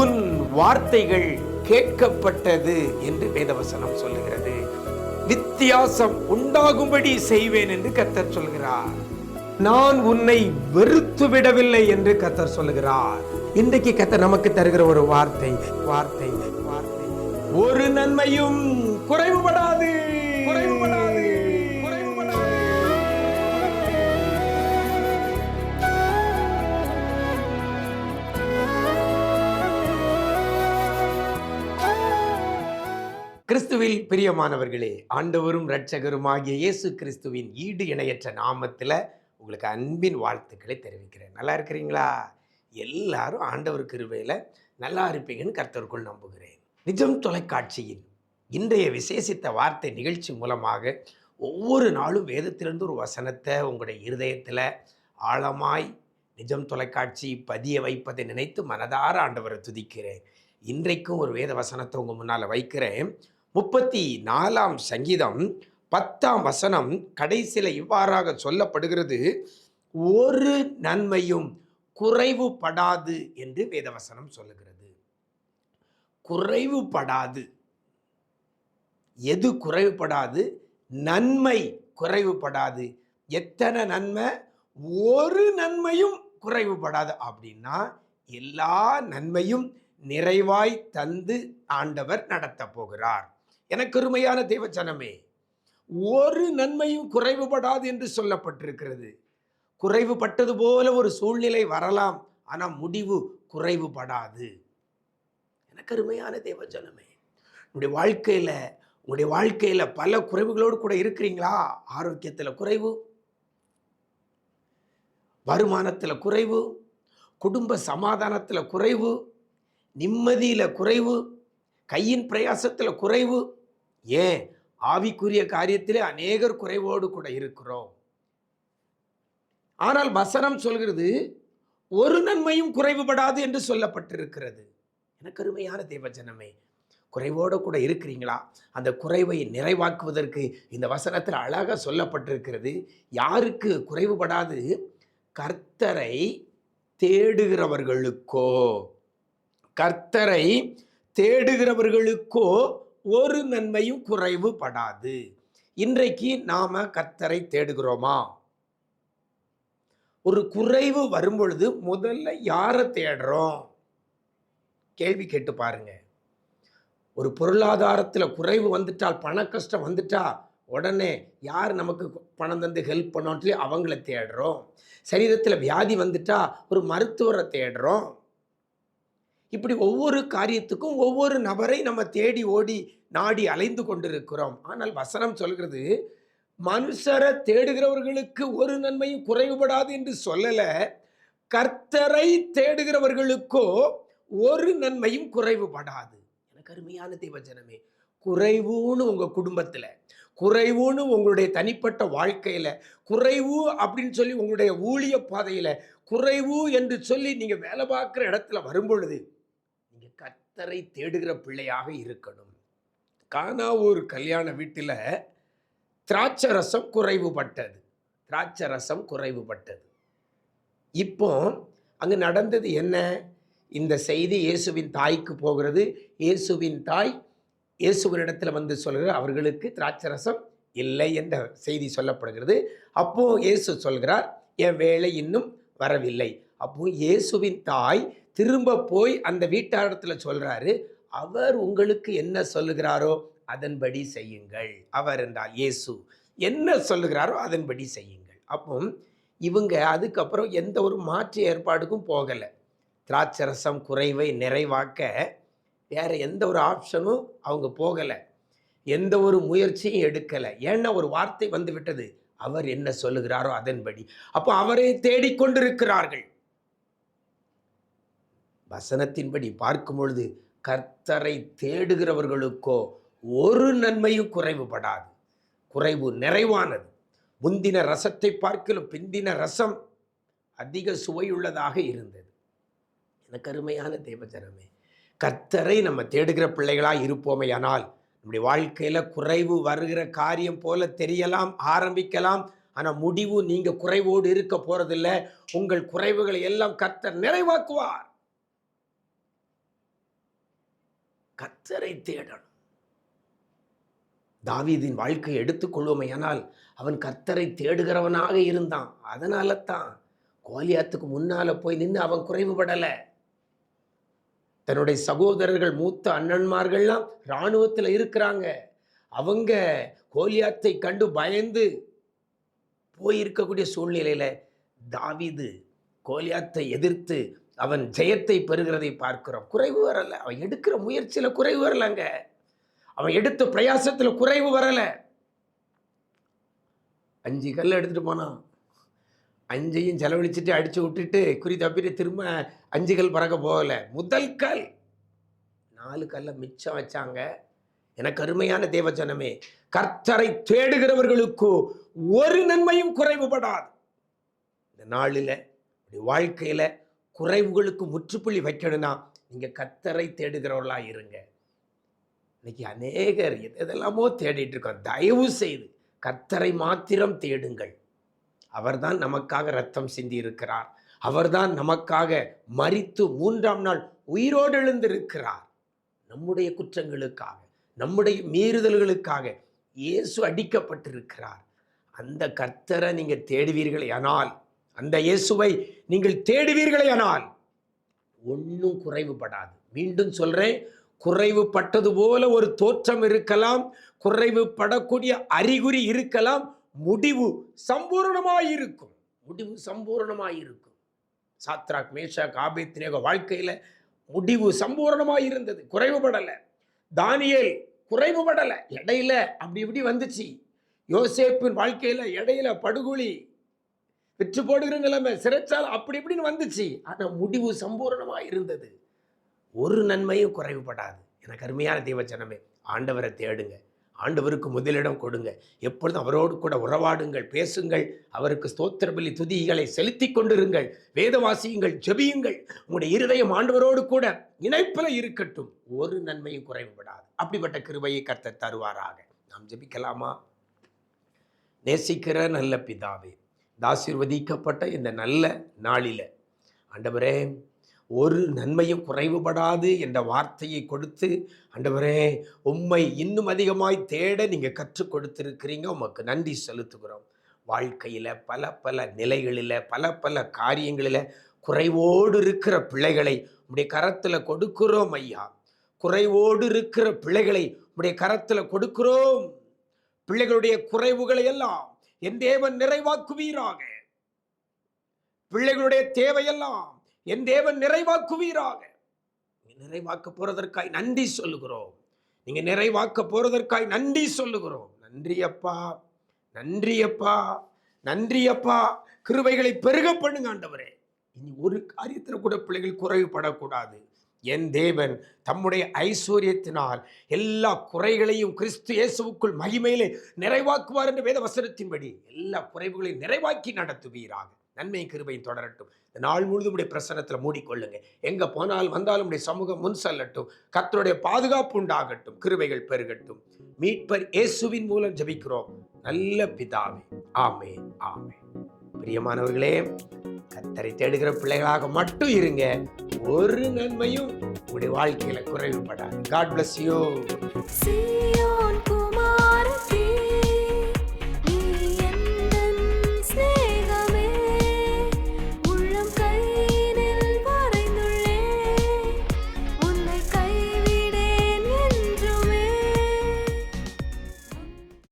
உன் வார்த்தைகள் கேட்கப்பட்டது என்று வேதவசனம் சொல்லுகிறது. வித்தியாசம் உண்டாகும்படி செய்வேன் என்று கத்தர் சொல்கிறார். நான் உன்னை வெறுத்து விடவில்லை என்று கத்தர் சொல்லுகிறார். இன்றைக்கு கத்தர் நமக்கு தருகிற ஒரு வார்த்தை வார்த்தை வார்த்தை. ஒரு நன்மையும் குறைவுபடாது. குறைவுபடாது. கிறிஸ்துவில் பிரியமானவர்களே ஆண்டவரும் இரட்சகருமாகிய இயேசு கிறிஸ்துவின் ஈடு இணையற்ற நாமத்தில் உங்களுக்கு அன்பின் வாழ்த்துக்களை தெரிவிக்கிறேன். நல்லா இருக்கிறீங்களா? எல்லாரும் ஆண்டவர் கிருபையில் நல்லா இருப்பீங்கன்னு கர்த்தருக்குள் நம்புகிறேன். நிஜம் தொலைக்காட்சியின் இன்றைய விசேஷித்த வார்த்தை நிகழ்ச்சி மூலமாக ஒவ்வொரு நாளும் வேதத்திலிருந்து ஒரு வசனத்தை உங்களுடைய இருதயத்தில் ஆழமாய் நிஜம் தொலைக்காட்சி பதிய வைப்பதை நினைத்து மனதார ஆண்டவரை துதிக்கிறேன். இன்றைக்கும் ஒரு வேத வசனத்தை உங்கள் முன்னால் வைக்கிறேன். முப்பத்தி நாலாம் சங்கீதம் பத்தாம் வசனம் கடைசியில் இவ்வாறாக சொல்லப்படுகிறது. ஒரு நன்மையும் குறைவுபடாது என்று வேதவசனம் சொல்லுகிறது. குறைவுபடாது. எது குறைவுபடாது? நன்மை குறைவுபடாது. எத்தனை நன்மை? ஒரு நன்மையும் குறைவுபடாது. அப்படின்னா எல்லா நன்மையும் நிறைவாய் தந்து ஆண்டவர் நடத்த போகிறார். எனக்கு அருமையான தேவச்சனமே ஒரு நன்மையும் குறைவுபடாது என்று சொல்லப்பட்டிருக்கிறது. குறைவுபட்டது போல ஒரு சூழ்நிலை வரலாம் ஆனால் முடிவு குறைவுபடாது. எனக்கு அருமையான தேவஜனமே உங்களுடைய வாழ்க்கையில் உங்களுடைய வாழ்க்கையில் பல குறைவுகளோடு கூட இருக்கிறீங்களா? ஆரோக்கியத்தில் குறைவு வருமானத்தில் குறைவு குடும்ப சமாதானத்தில் குறைவு நிம்மதியில் குறைவு கையின் பிரயாசத்தில் குறைவு. ஏன்? ஆவிக்குரிய காரியத்திலே அநேகர் குறைவோடு கூட இருக்கிறோம். ஆனால் வசனம் சொல்கிறது ஒரு நன்மையும் குறைவுபடாது என்று சொல்லப்பட்டிருக்கிறது. எனக்கு அருமையான தேவஜனமே குறைவோடு கூட இருக்கிறீங்களா? அந்த குறைவை நிறைவாக்குவதற்கு இந்த வசனத்தில் அழகாக சொல்லப்பட்டிருக்கிறது. யாருக்கு குறைவுபடாது? கர்த்தரை தேடுகிறவர்களுக்கோ. கர்த்தரை தேடுகிறவர்களுக்கோ ஒரு நன்மையும் குறைவுபடாது. இன்றைக்கு நாம கத்தரை தேடுகிறோமா? ஒரு குறைவு வரும்பொழுது முதல்ல யாரை தேடுறோம்? கேள்வி கேட்டு பாருங்க. ஒரு பொருளாதாரத்தில் குறைவு வந்துட்டால் பண கஷ்டம் வந்துட்டா உடனே யார் நமக்கு பணம் தந்து ஹெல்ப் பண்ணோன்னு சொல்லி அவங்கள தேடுறோம். சரீரத்தில் வியாதி வந்துட்டா ஒரு மருத்துவரை தேடுறோம். இப்படி ஒவ்வொரு காரியத்துக்கும் ஒவ்வொரு நபரை நம்ம தேடி ஓடி நாடி அலைந்து கொண்டிருக்கிறோம். ஆனால் வசனம் சொல்கிறது மனுஷரை தேடுகிறவர்களுக்கு ஒரு நன்மையும் குறைவுபடாது என்று சொல்லலை. கர்த்தரை தேடுகிறவர்களுக்கோ ஒரு நன்மையும் குறைவுபடாது. எனக்கு அருமையான தேவஜனமே குறைவுன்னு உங்கள் குடும்பத்தில் குறைவுன்னு உங்களுடைய தனிப்பட்ட வாழ்க்கையில் குறைவு அப்படின்னு சொல்லி உங்களுடைய ஊழிய பாதையில் குறைவு என்று சொல்லி நீங்கள் வேலை பார்க்குற இடத்துல வரும்பொழுது கர்த்தரை தேடுகிற பிள்ளையாக இருக்கணும். கானாவூர் கல்யாண வீட்டில் திராட்சை ரசம் குறைவுபட்டது. திராட்சை ரசம் குறைவுபட்டது. இப்போ அங்கே நடந்தது என்ன? இந்த செய்தி இயேசுவின் தாய்க்கு போகிறது. இயேசுவின் தாய் இயேசுவினிடத்தில் வந்து சொல்கிற அவர்களுக்கு திராட்சை ரசம் இல்லை என்ற செய்தி சொல்லப்படுகிறது. அப்போ இயேசு சொல்கிறார் என் வேலை இன்னும் வரவில்லை. அப்போ இயேசுவின் தாய் திரும்ப போய் அந்த வீட்டாரத்தில் சொல்கிறாரு அவர் உங்களுக்கு என்ன சொல்லுகிறாரோ அதன்படி செய்யுங்கள். அவர் என்றால் இயேசு என்ன சொல்லுகிறாரோ அதன்படி செய்யுங்கள். அப்போ இவங்க அதுக்கப்புறம் எந்த ஒரு மாற்று ஏற்பாடுக்கும் போகலை. திராட்சரசம் குறைவை நிறைவாக்க வேறு எந்த ஒரு ஆப்ஷனும் அவங்க போகலை. எந்த ஒரு முயற்சியும் எடுக்கலை. ஏன்னா ஒரு வார்த்தை வந்து விட்டது அவர் என்ன சொல்லுகிறாரோ அதன்படி. அப்போ அவரை தேடிக்கொண்டிருக்கிறார்கள். வசனத்தின்படி பார்க்கும் பொழுது கர்த்தரை தேடுகிறவர்களுக்கோ ஒரு நன்மையும் குறைவுபடாது. குறைவு நிறைவானது. முந்தின ரசத்தை பார்க்கலும் பிந்தின ரசம் அதிக சுவையுள்ளதாக இருந்தது. எனக்கு அருமையான தேவஜனமே கர்த்தரை நம்ம தேடுகிற பிள்ளைகளாக இருப்போமே ஆனால் நம்முடைய வாழ்க்கையில் குறைவு வருகிற காரியம் போல தெரியலாம் ஆரம்பிக்கலாம். ஆனால் முடிவு நீங்கள் குறைவோடு இருக்க போகிறதில்ல உங்கள் குறைவுகளை எல்லாம் கர்த்தர் நிறைவாக்குவார். கத்தரை தேடணும். தாவீதின் வாழ்க்கையை எடுத்துக்கொள்வோமையானால் அவன் கத்தரை தேடுகிறவனாக இருந்தான். அதனால தான் கோலியாத்துக்கு முன்னால போய் நின்று அவன் குறைவுபடலை. தன்னுடைய சகோதரர்கள் மூத்த அண்ணன்மார்கள்லாம் இராணுவத்தில் இருக்கிறாங்க. அவங்க கோலியாத்தை கண்டு பயந்து போயிருக்கக்கூடிய சூழ்நிலையில தாவீது கோலியாத்தை எதிர்த்து அவன் ஜெயத்தை பெறுகிறதை பார்க்கிறோம். குறைவு வரல. அவன் எடுக்கிற முயற்சியில் குறைவு வரலங்க. அவன் எடுத்த பிரயாசத்தில் குறைவு வரலை. அஞ்சு கல் எடுத்துட்டு போனான். அஞ்சையும் செலவழிச்சிட்டு அடித்து விட்டுட்டு குறி தப்பிட்டு திரும்ப அஞ்சு கல் பறக்க போகல. முதல் கல். நாலு கல்லை மிச்சம் வச்சாங்க. எனக்கு அருமையான தேவஜனமே கர்த்தரை தேடுகிறவர்களுக்கு ஒரு நன்மையும் குறைவுபடாது. இந்த நாளில் வாழ்க்கையில் குறைவுகளுக்கு முற்றுப்புள்ளி வைக்கணும்னா நீங்கள் கத்தரை தேடுகிறவர்களாக இருங்க. இன்னைக்கு அநேகர் எதெல்லாமோ தேடிட்டு இருக்கோம். தயவு செய்து கத்தரை மாத்திரம் தேடுங்கள். அவர்தான் நமக்காக ரத்தம் சிந்தி இருக்கிறார். அவர்தான் நமக்காக மறித்து மூன்றாம் நாள் உயிரோடு எழுந்திருக்கிறார். நம்முடைய குற்றங்களுக்காக நம்முடைய மீறுதல்களுக்காக இயேசு அடிக்கப்பட்டிருக்கிறார். அந்த கர்த்தரை நீங்கள் தேடுவீர்களே ஆனால் அந்த இயேசுவை நீங்கள் தேடுவீர்களே ஆனால் ஒன்றும் குறைவுபடாது. மீண்டும் சொல்றேன் குறைவுபட்டது போல ஒரு தோற்றம் இருக்கலாம் குறைவுபடக்கூடிய அறிகுறி இருக்கலாம் முடிவு சம்பூர்ணமாயிருக்கும். முடிவு சம்பூர்ணமாயிருக்கும். சாத்ராக் மேஷா ஆபேத்னேக வாழ்க்கையில் முடிவு சம்பூர்ணமாயிருந்தது குறைவுபடலை. தானியல் குறைவுபடலை இடையில அப்படி இப்படி வந்துச்சு. யோசேப்பின் வாழ்க்கையில் இடையில படுகொலி விற்று போடுகிற நிலைமை சிறைச்சால் அப்படி இப்படின்னு வந்துச்சு. ஆனால் முடிவு சம்பூர்ணமாக இருந்தது. ஒரு நன்மையும் குறைவுபடாது. எனக்கு அருமையான தேவச்சனமே ஆண்டவரை தேடுங்க. ஆண்டவருக்கு முதலிடம் கொடுங்க. எப்பொழுதும் அவரோடு கூட உறவாடுங்கள் பேசுங்கள். அவருக்கு ஸ்தோத்திரபலி துதிகளை செலுத்தி கொண்டிருங்கள். வேதவாசியுங்கள் ஜெபியுங்கள். உங்களுடைய இருதயம் ஆண்டவரோடு கூட இணைப்பில் இருக்கட்டும். ஒரு நன்மையும் குறைவுபடாது. அப்படிப்பட்ட கிருபையை கர்த்தர் தருவாராக. நாம் ஜெபிக்கலாமா? நேசிக்கிற நல்ல பிதாவே இந்த ஆசீர்வதிக்கப்பட்ட இந்த நல்ல நாளில். ஆண்டவரே ஒரு நன்மையும் குறைவுபடாது என்ற வார்த்தையை கொடுத்து ஆண்டவரே உம்மை இன்னும் அதிகமாய் தேட நீங்கள் கற்றுக் கொடுத்துருக்கிறீங்க. உமக்கு நன்றி செலுத்துகிறோம். வாழ்க்கையில் பல பல நிலைகளில் பல பல காரியங்களில் குறைவோடு இருக்கிற பிள்ளைகளை உடைய கரத்தில் கொடுக்கிறோம் ஐயா. குறைவோடு இருக்கிற பிள்ளைகளை உடைய கரத்தில் கொடுக்கிறோம். பிள்ளைகளுடைய குறைவுகளை எல்லாம் என் தேவன் நிறைவாக்குவீராக. பிள்ளைகளுடைய தேவையெல்லாம் என் தேவன் நிறைவாக்குவீராக. நீங்க நிறைவாக்க போறதற்காய் நன்றி சொல்லுகிறோம். நீங்க நிறைவாக்க போறதற்காய் நன்றி சொல்லுகிறோம். நன்றி அப்பா நன்றி அப்பா நன்றி அப்பா. கிருவைகளை பெருக பண்ணுங்க ஆண்டவரே. இனி ஒரு காரியத்தில் கூட பிள்ளைகள் குறைவுபடக்கூடாது. என் தேவன் தம்முடைய ஐஸ்வர்யத்தினால் எல்லா குறைகளையும் கிறிஸ்து இயேசுவுக்குள் மகிமையிலே நிறைவாக்குவார் என்ற வேத வசனத்தின்படி எல்லா குறைவுகளையும் நிறைவாக்கி நடத்துவீராக. நன்மை கிருபையும் தொடரட்டும். இந்த நாள் முழுதும் உடைய பிரசனத்தில் மூடிக்கொள்ளுங்க. எங்க போனால் வந்தாலும் உடைய சமூகம் முன் செல்லட்டும். கத்தருடைய பாதுகாப்பு உண்டாகட்டும். கிருபைகள் பெருகட்டும். மீட்பர் இயேசுவின் மூலம் ஜபிக்கிறோம். நல்ல பிதாவே. ஆமே ஆமே பிரியமானவர்களே கத்தரை தேடுகிற பிள்ளைகளாக மட்டும் இருங்க. ஒரு நன்மையும் உங்களுடைய வாழ்க்கையில குறைவுபடாது காட் பிளஸ் யூ